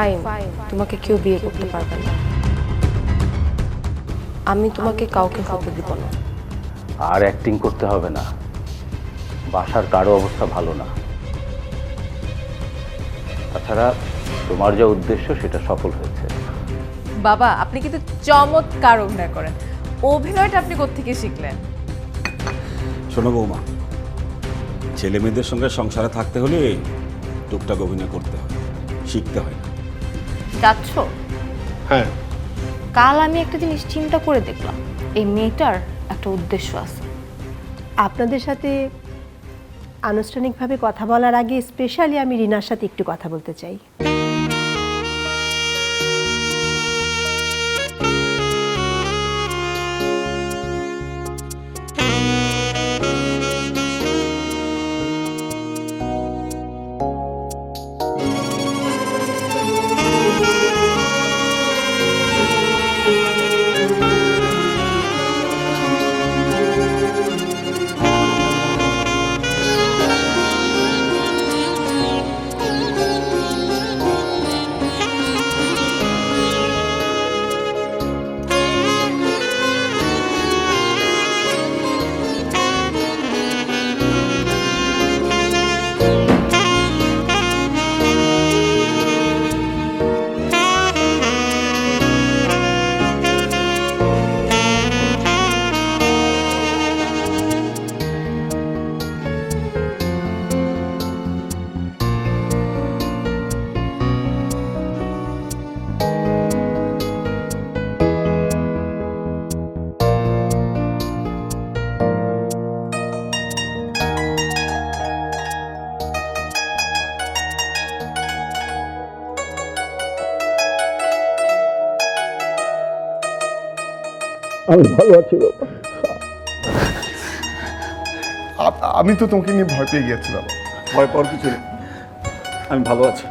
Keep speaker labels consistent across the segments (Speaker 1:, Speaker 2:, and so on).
Speaker 1: Fine তোমাকে কেউ বিয়ে করতে পারবে না। আমি তোমাকে কাউকে হতে দিব না।
Speaker 2: আর অ্যাক্টিং করতে হবে না। বাসার কারও অবস্থা ভালো না। তাছাড়া তোমার যা উদ্দেশ্য সেটা সফল হয়েছে।
Speaker 3: বাবা আপনি কিন্তু চমৎকার অভিনয় করেন। অভিনয়টা আপনি কোত্থেকে শিখলেন?
Speaker 4: শোনো বৌমা ছেলে মেয়েদের সঙ্গে সংসারে থাকতে হলে টুকটাক অভিনয় করতে হয় শিখতে হয়
Speaker 1: যাচ্ছ?
Speaker 5: হ্যাঁ।
Speaker 1: কাল আমি একটা জিনিস চিন্তা করে দেখলাম। এই মেয়েটার একটা উদ্দেশ্য আছে।
Speaker 6: আপনাদের সাথে আনুষ্ঠানিকভাবে কথা বলার আগে স্পেশালি আমি রিনার সাথে একটু কথা বলতে চাই।
Speaker 5: আমি ভালো আছি বাবা। আমি তো তোমাকে নিয়ে ভয় পেয়ে গিয়েছি বাবা
Speaker 4: ভয় পাওয়ার কিছু নেই। আমি ভালো আছি।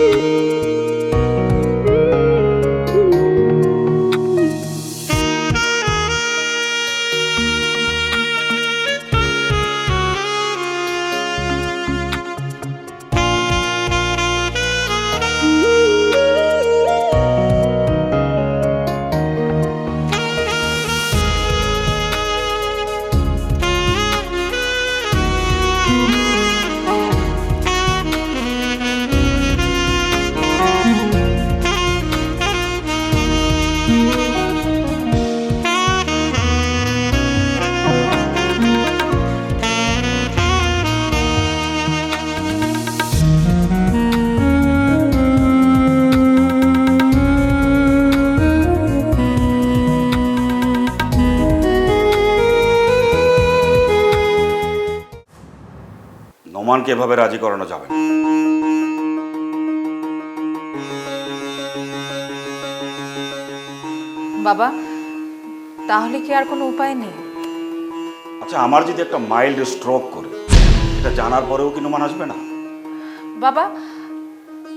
Speaker 4: Thank you. নোমানকে এভাবে রাজি করানো যাবে না।
Speaker 3: বাবা তাহলে কি আর কোনো উপায় নেই?
Speaker 4: আচ্ছা আমার যদি একটা মাইল্ড স্ট্রোক করে এটা জানার পরেও কি নোমান আসবে না?
Speaker 3: বাবা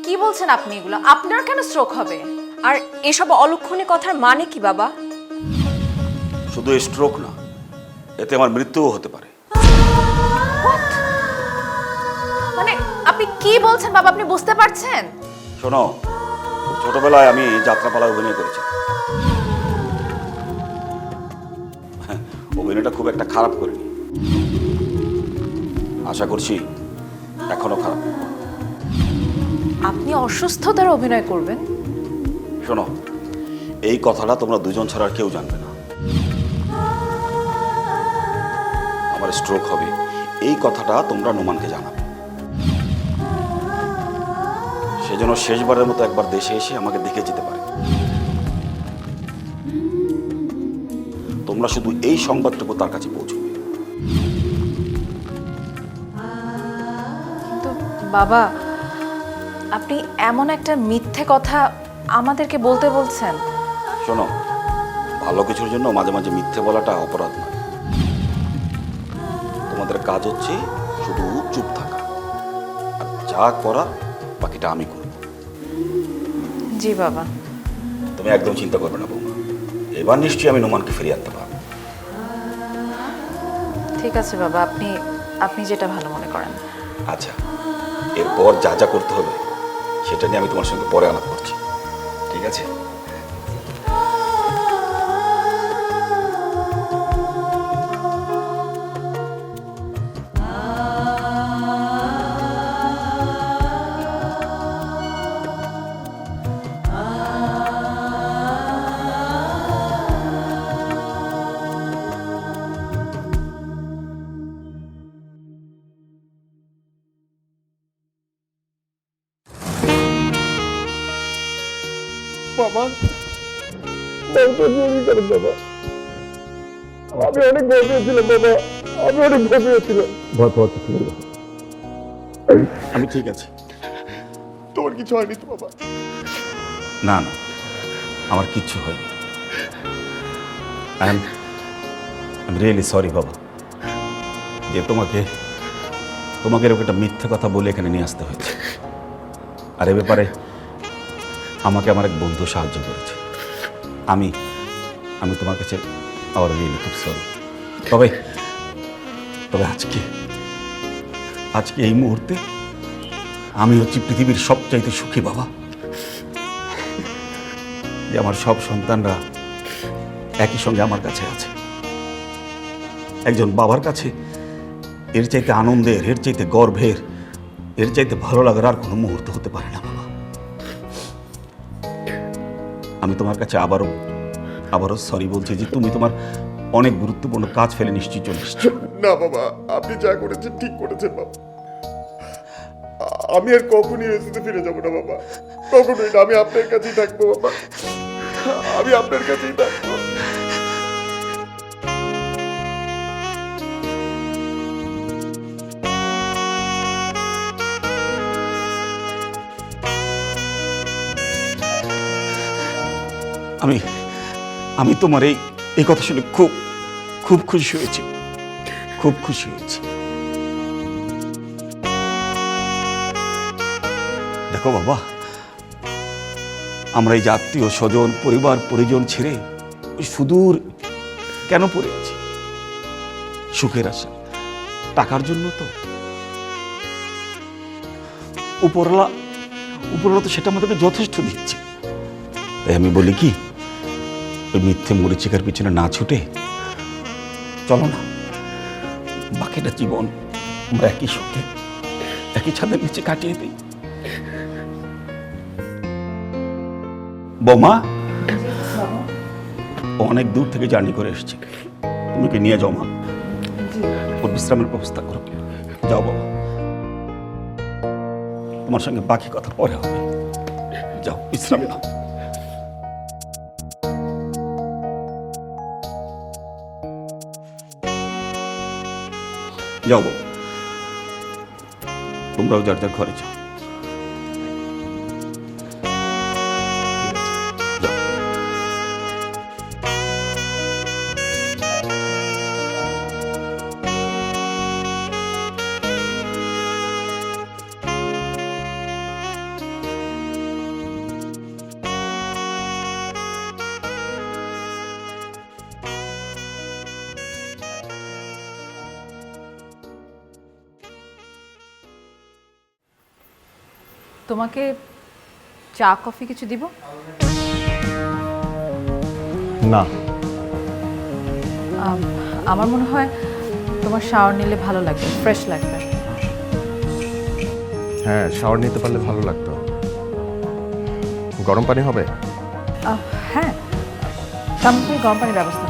Speaker 3: কি বলছেন আপনি এগুলো? আপনার কেন স্ট্রোক হবে?
Speaker 7: আর এসব অলক্ষণে কথার মানে কি বাবা?
Speaker 4: শুধু স্ট্রোক না এতে আমার মৃত্যুও হতে পারে।
Speaker 3: আপনি কি বলছেন বাবা? আপনি বুঝতে পারছেন?
Speaker 4: শোনো ছোটবেলায় আমি যাত্রাপালায় অভিনয় করেছি। হ্যাঁ, অভিনয়টা খুব একটা খারাপ করিনি। আশা করছি এখনও খারাপ।
Speaker 3: আপনি অসুস্থতার অভিনয় করবেন?
Speaker 4: শোনো এই কথাটা তোমরা দুজন ছাড়া আর কেউ জানবে না। আমার স্ট্রোক হবে। এই কথাটা তোমরা নোমানকে জানাবে। সেজন্য শেষবারের মতো একবার দেশে এসে আমাকে দেখে যেতে পারে। তোমরা শুধু এই সংবাদটুকু তার কাছে পৌঁছবে
Speaker 3: কিন্তু বাবা আপনি এমন একটা মিথ্যে কথা আমাদেরকে বলতে বলছেন।
Speaker 4: শোনো ভালো কিছুর জন্য মাঝে মাঝে মিথ্যে বলাটা অপরাধ নয়। তোমাদের কাজ হচ্ছে শুধু চুপ থাকা। আর যা করার বাকিটা আমি
Speaker 3: জি বাবা।
Speaker 4: তুমি একদম চিন্তা করবে না বৌমা। এবার নিশ্চয়ই আমি নোমানকে ফিরিয়ে আনতে পারব।
Speaker 3: ঠিক আছে বাবা আপনি আপনি যেটা ভালো মনে করেন।
Speaker 4: আচ্ছা এরপর যা যা করতে হবে সেটা নিয়ে আমি তোমার সঙ্গে পরে আলাপ করছি। ঠিক আছে?
Speaker 5: অনেক ভয় পেয়েছিলাম বাবা। আমি অনেক ভয় পেয়েছিলাম ভয় পাওয়া
Speaker 4: আমি ঠিক আছে।
Speaker 5: তোমার কিছু হয়নি তো বাবা?
Speaker 4: না না। আমার কিচ্ছু হয়নি। আই এম রিয়েলি সরি বাবা। যে তোমাকে তোমাকে এরকম একটা মিথ্যে কথা বলে এখানে নিয়ে আসতে হয়েছে। আর এ ব্যাপারে আমাকে আমার এক বন্ধু সাহায্য করেছে। আমি আমি তোমার কাছে আবার রিয়েলি খুব সরি তবে তবে আজকে আজকে এই মুহূর্তে আমি হচ্ছি পৃথিবীর সবচাইতে সুখী বাবা। যে আমার সব সন্তানরা একই সঙ্গে আমার কাছে আছে। একজন বাবার কাছে এর চাইতে আনন্দের, এর চাইতে গর্বের, এর চাইতে ভালো লাগার আর কোনো মুহূর্ত হতে পারে না বাবা। আমি তোমার কাছে আবারও আবারও সরি বলছি যে তুমি তোমার অনেক গুরুত্বপূর্ণ কাজ ফেলে নিশ্চয়ই চলে এসছো।
Speaker 5: না বাবা আপনি যা করেছেন ঠিক করেছেন বাবা। আমি আর কখনই এসিতে ফিরে যাব না বাবা। কখনোই না আমি আপনার কাছেই থাকব বাবা। আমি আপনার কাছেই থাকব।
Speaker 4: আমি আমি তোমার এই এই কথা শুনে খুব খুব খুশি হয়েছি। খুব খুশি হয়েছি। দেখো বাবা, আমরা এই যে আত্মীয় স্বজন, পরিবার, পরিজন ছেড়ে ওই সুদূর কেন পড়ে আছি? সুখের আশা। টাকার জন্য তো। উপরলা উপরলা তো সেটা আমাদেরকে যথেষ্ট দিচ্ছে। তাই আমি বলি কি ওই মিথ্যে মরিচিকার পিছনে না ছুটে? চলো না। বাকিটা জীবন আমরা একই সঙ্গে একই ছাদের নিচে কাটিয়ে দিই। বৌমা অনেক দূর থেকে জার্নি করে এসেছে। তুমি কি নিয়ে যাও, মা। ওর বিশ্রামের ব্যবস্থা করো। যাও বাবা তোমার সঙ্গে বাকি কথা পরে হবে। যাও, বিশ্রাম নাও। যাও বাবা। তোমরাও যার যার ঘরে যাও ঠিক আছে, যাও।
Speaker 3: তোমাকে চা কফি কিছু দিব?
Speaker 8: না।
Speaker 3: আম, আমার মনে হয় তোমার শাওয়ার নিলে ভালো লাগবে ফ্রেশ লাগবে।
Speaker 8: হ্যাঁ শাওয়ার নিতে পারলে ভালো লাগতো। গরম পানি হবে?
Speaker 3: আহ, হ্যাঁ। করে গরম পানির ব্যবস্থা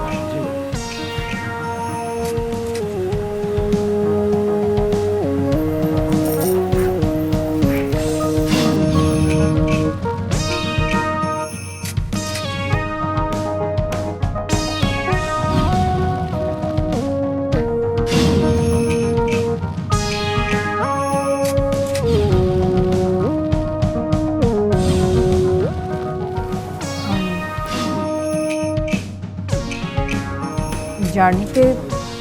Speaker 3: জার্নিতে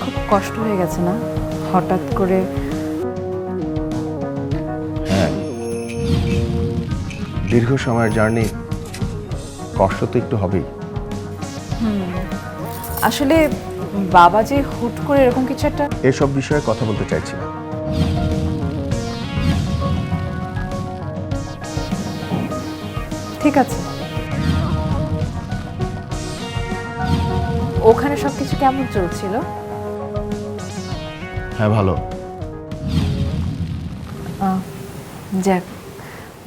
Speaker 3: খুব কষ্ট হয়ে গেছে না? হঠাৎ করে
Speaker 8: হ্যাঁ। দীর্ঘ সময়ের জার্নি কষ্ট তো একটু হবেই।
Speaker 3: আসলে বাবা যে হুট করে এরকম কিছু একটা
Speaker 8: এসব বিষয়ে কথা বলতে চাইছি। না
Speaker 3: ঠিক আছে। ওখানে সব কিছু কেমন চলছিল?
Speaker 8: হ্যাঁ ভালো।
Speaker 3: আহ, যাক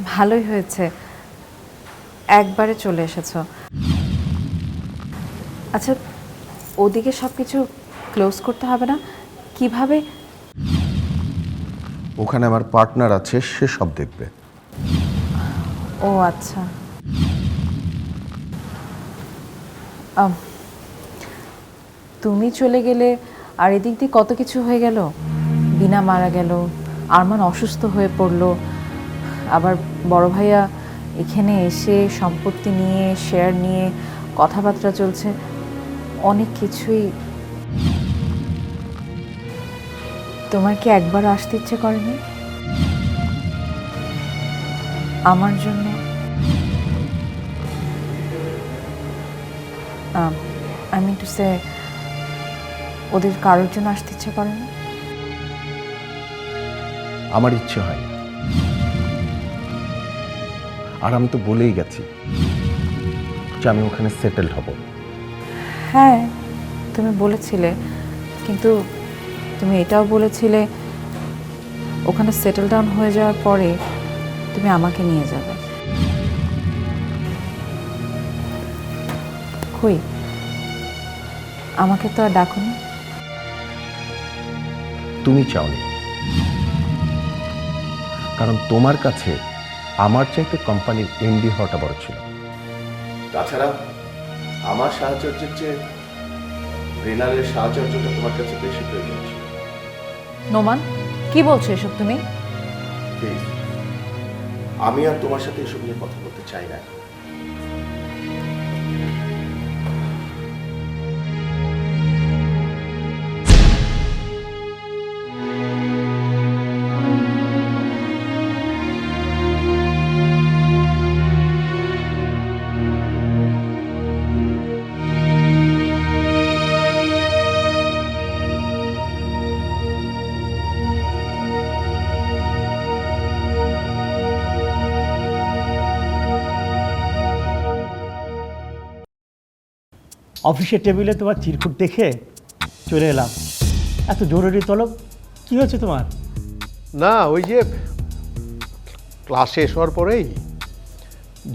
Speaker 3: ভালোই হয়েছে। একবারে চলে এসেছ। আচ্ছা ওদিকে সব কিছু ক্লোজ করতে হবে না? কীভাবে?
Speaker 8: ওখানে আমার পার্টনার আছে সে সব দেখবে।
Speaker 3: ও আচ্ছা। তুমি চলে গেলে আর এদিক দিয়ে কত কিছু হয়ে গেল? বিনা মারা গেল, আরমান অসুস্থ হয়ে পড়ল। আবার বড় ভাইয়া এখানে এসে সম্পত্তি নিয়ে শেয়ার নিয়ে কথাবার্তা চলছে, অনেক কিছুই। তোমার কি একবার আসতে ইচ্ছে করেনি? আমার জন্য? আই মিন টু সে ওদের কারোর জন্য আসতে ইচ্ছে করে না?
Speaker 8: আমার ইচ্ছে হয়। আর আমি তো বলেই গেছি যে আমি ওখানে সেটেলড হব।
Speaker 3: হ্যাঁ তুমি বলেছিলে কিন্তু তুমি এটাও বলেছিলে ওখানে সেটেল ডাউন হয়ে যাওয়ার পরে তুমি আমাকে নিয়ে যাবে। কই? আমাকে তো আর ডাকুনি?
Speaker 8: তুমি চাওনি। কারণ তোমার কাছে আমার চাইতে কোম্পানির এমডি হওয়াটা বড় ছিল। তাছাড়া আমার সাহায্যের চেয়ে রেনারের সাহায্যটা তোমার কাছে বেশি প্রয়োজন ছিল।
Speaker 3: নোমান কি বলছো এসব তুমি?
Speaker 8: প্লিজ আমি আর তোমার সাথে এসব নিয়ে কথা বলতে চাই না।
Speaker 9: অফিসের টেবিলে তোমার চিরকুট দেখে চলে এলাম। এত জরুরি তলব কি হয়েছে তোমার?
Speaker 10: না ওই যে ক্লাস শেষ হওয়ার পরেই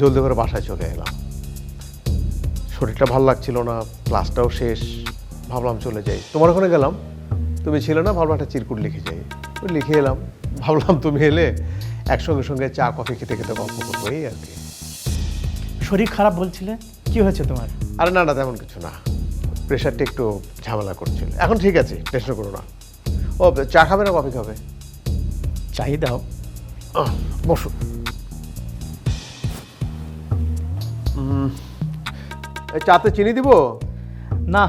Speaker 10: জলদি করে বাসায় চলে এলাম। শরীরটা ভালো লাগছিল না ক্লাসটাও শেষ ভাবলাম চলে যাই। তোমার ওখানে গেলাম তুমি ছিলে না ভাবলাম একটা চিরকুট লিখে যাই। ওই লিখে এলাম ভাবলাম তুমি এলে একসঙ্গে সঙ্গে চা কফি খেতে খেতে গল্প করব এই আর কি।
Speaker 9: শরীর খারাপ বলছিলে? কি হয়েছে তোমার?
Speaker 10: আরে না না তেমন কিছু না। প্রেশারটা একটু ঝামেলা করছিল। এখন ঠিক আছে টেনশন করো না। ও চা খাবে না কফি খাবে?
Speaker 9: চাই দাও।
Speaker 10: বসো। চাতে চিনি দিব?
Speaker 9: না।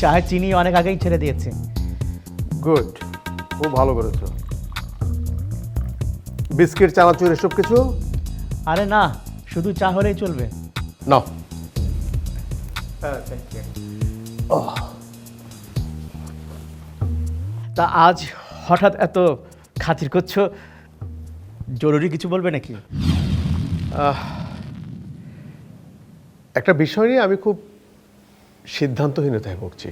Speaker 9: চায়ের চিনি অনেক আগেই ছেড়ে দিয়েছে।
Speaker 10: গুড খুব ভালো করেছ। বিস্কিট চানাচুর এসব কিছু?
Speaker 9: আরে না শুধু চা হলেই চলবে।
Speaker 10: না
Speaker 9: তা আজ হঠাৎ এত খাতির করছ জরুরি কিছু বলবে নাকি?
Speaker 10: একটা বিষয় নিয়ে আমি খুব সিদ্ধান্তহীনতায় ভুগছি।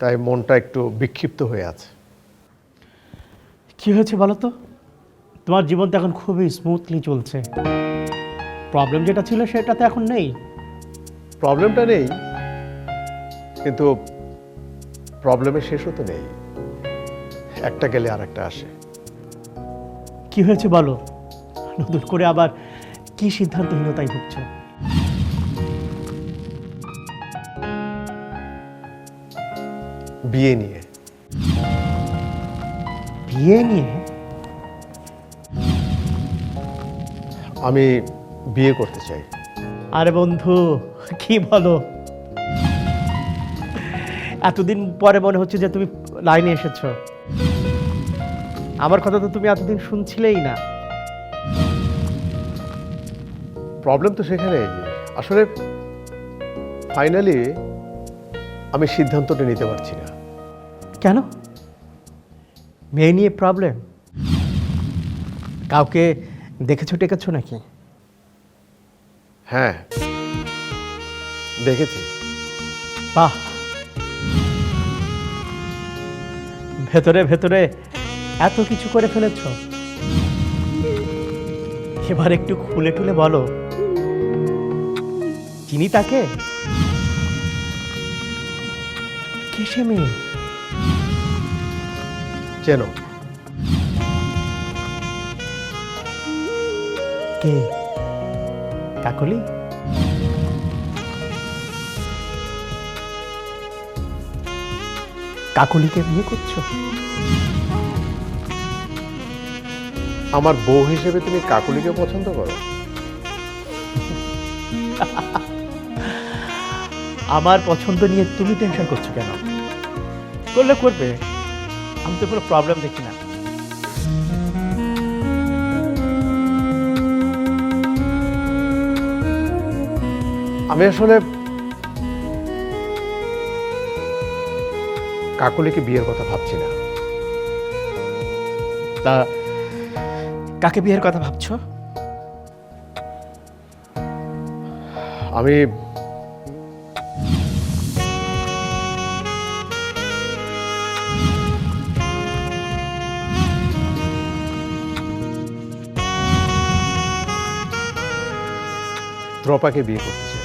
Speaker 10: তাই মনটা একটু বিক্ষিপ্ত হয়ে আছে।
Speaker 9: কি হয়েছে বলো তো? তোমার জীবন তো এখন খুবই স্মুথলি চলছে। প্রবলেম যেটা ছিল সেটা তো এখন নেই।
Speaker 10: প্রবলেমটা নেই কিন্তু প্রবলেমের শেষও তো নেই। একটা গেলে আর একটা আসে।
Speaker 9: কি হয়েছে বলো? নতুন করে আবার কি সিদ্ধান্তহীনতায় ভুগছো?
Speaker 10: বিয়ে নিয়ে।
Speaker 9: বিয়ে নিয়ে?
Speaker 10: আমি বিয়ে করতে চাই।
Speaker 9: আরে বন্ধু কি বলো? এতদিন পরে মনে হচ্ছে যে তুমি লাইনে এসেছ। আমার কথা তো তুমি এতদিন শুনছিলেই না।
Speaker 10: প্রবলেম তো সেখানেই আসলে ফাইনালি আমি সিদ্ধান্তটা নিতে পারছি না।
Speaker 9: কেন? মেয়ে নিয়ে প্রবলেম কাউকে দেখেছ টেকেছো নাকি?
Speaker 10: হ্যাঁ। দেখেছি।
Speaker 9: বাহ। ভেতরে ভেতরে এত কিছু করে ফেলেছ। এবার একটু খুলে টুলে বলো। চিনি তাকে? কে সে মেয়ে?
Speaker 10: চেন।
Speaker 9: কে? কাকলি? কাকলিকে বিয়ে করছ?
Speaker 10: আমার বউ হিসেবে তুমি কাকুলিকে পছন্দ করো?
Speaker 9: আমার পছন্দ নিয়ে তুমি টেনশন করছ কেন? করলে করবে। আমি তো কোনো প্রবলেম দেখি না।
Speaker 10: আমি আসলে কাকুলিকে বিয়ের কথা ভাবছি না।
Speaker 9: তা কাকে বিয়ের কথা ভাবছ?
Speaker 10: আমি ত্রপাকে বিয়ে করতে চাই।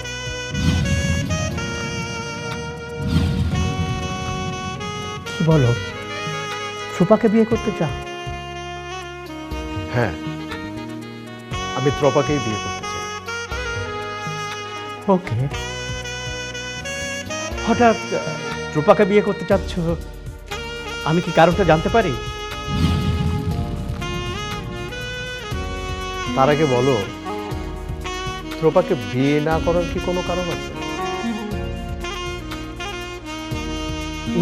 Speaker 9: বলো সুপাকে বিয়ে করতে চাও?
Speaker 10: হ্যাঁ আমি ত্রপাকেই বিয়ে করতে চাই।
Speaker 9: ওকে। হঠাৎ আহ, রূপাকে বিয়ে করতে চাচ্ছ আমি কি কারণটা জানতে পারি?
Speaker 10: তার আগে বলো ত্রপাকে বিয়ে না করার কি কোনো কারণ আছে?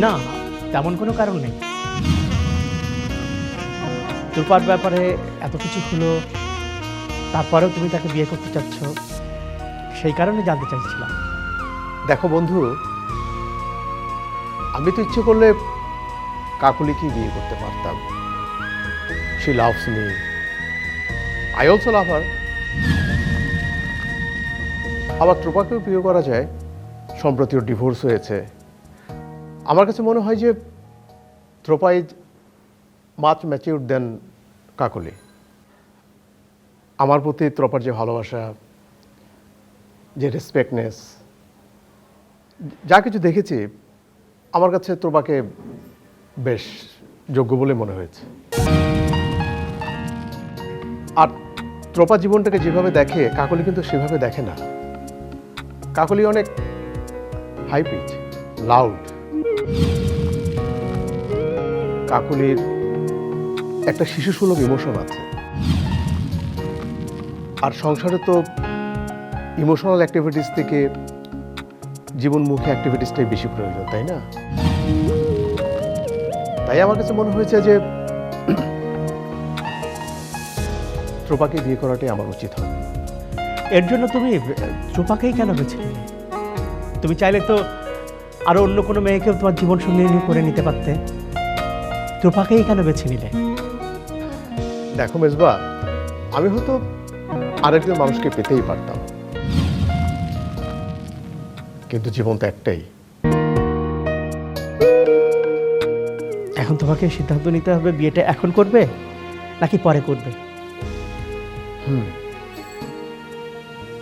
Speaker 9: না তেমন কোনো কারণ নেই। রূপার ব্যাপারে এত কিছু হলো, তারপরেও তুমি তাকে বিয়ে করতে চাচ্ছ, সেই কারণে জানতে চাইছিলাম।
Speaker 10: দেখো বন্ধু, আমি তো ইচ্ছে করলে কাকুলিকেই বিয়ে করতে পারতাম। She loves me I also love আবার ত্রোপাকেও বিয়ে করা যায়, সম্প্রতি ওর ডিভোর্স হয়েছে। আমার কাছে মনে হয় যে Tropa is much mature than Kakoli. আমার প্রতি ত্রপার যে ভালোবাসা, যে রেসপেক্টনেস যা কিছু দেখেছি, আমার কাছে ত্রোপাকে বেশ যোগ্য বলে মনে হয়েছে। আর ত্রোপা জীবনটাকে যেভাবে দেখে, কাকলি কিন্তু সেভাবে দেখে না। কাকলি অনেক হাই পিচ লাউড কাকলির একটা শিশুসুলভ ইমোশন আছে। আর সংসারে তো ইমোশনাল অ্যাক্টিভিটিস থেকে জীবনমুখী অ্যাক্টিভিটিসটাই বেশি প্রয়োজন, তাই না? তাই আমার কাছে মনে হয়েছে যে ত্রোপাকে বিয়ে করাটাই আমার উচিত হবে।
Speaker 9: এর জন্য তুমি রূপাকেই কেন বেছে তুমি চাইলে তো আরও অন্য কোনো মেয়েকেও তোমার জীবন সঙ্গী করে নিতে পারতে? রূপাকেই কেন বেছে নিলে?
Speaker 10: দেখো মেজবা আমি হয়তো আরেকজন মানুষকে পেতেই পারতাম। কিন্তু জীবন তো একটাই।
Speaker 9: এখন তোমাকে সিদ্ধান্ত নিতে হবে বিয়েটা এখন করবে নাকি পরে করবে?
Speaker 10: হুম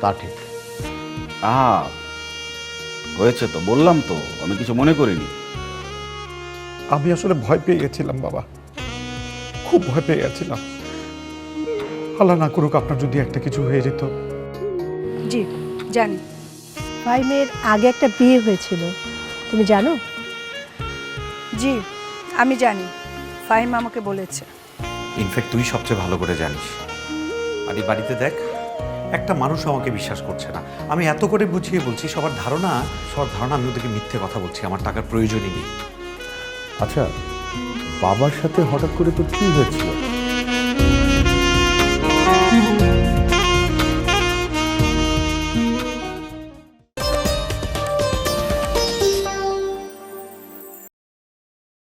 Speaker 10: তা ঠিক।
Speaker 4: আহা হয়েছে তো বললাম তো আমি কিছু মনে করিনি।
Speaker 5: আমি আসলে ভয় পেয়ে গেছিলাম বাবা। খুব ভয় পেয়ে গেছিলাম। আল্লাহ না করুক আপনার যদি একটা কিছু হয়ে যেত।
Speaker 11: জি জানি।
Speaker 6: ফাইমের আগে একটা বিয়ে হয়েছিল তুমি জানো?
Speaker 11: জি আমি জানি। ফাহিম আমাকে বলেছে।
Speaker 12: ইনফ্যাক্ট তুই সবচেয়ে ভালো করে জানিস। আর এই বাড়িতে দেখ। একটা মানুষ আমাকে বিশ্বাস করছে না। আমি এত করে বুঝিয়ে বলছি, সবার ধারণা সবার ধারণা আমি ওদেরকে মিথ্যে কথা বলছি, আমার টাকার প্রয়োজনই নেই।
Speaker 8: আচ্ছা বাবার সাথে হঠাৎ করে তো কি হয়েছিল?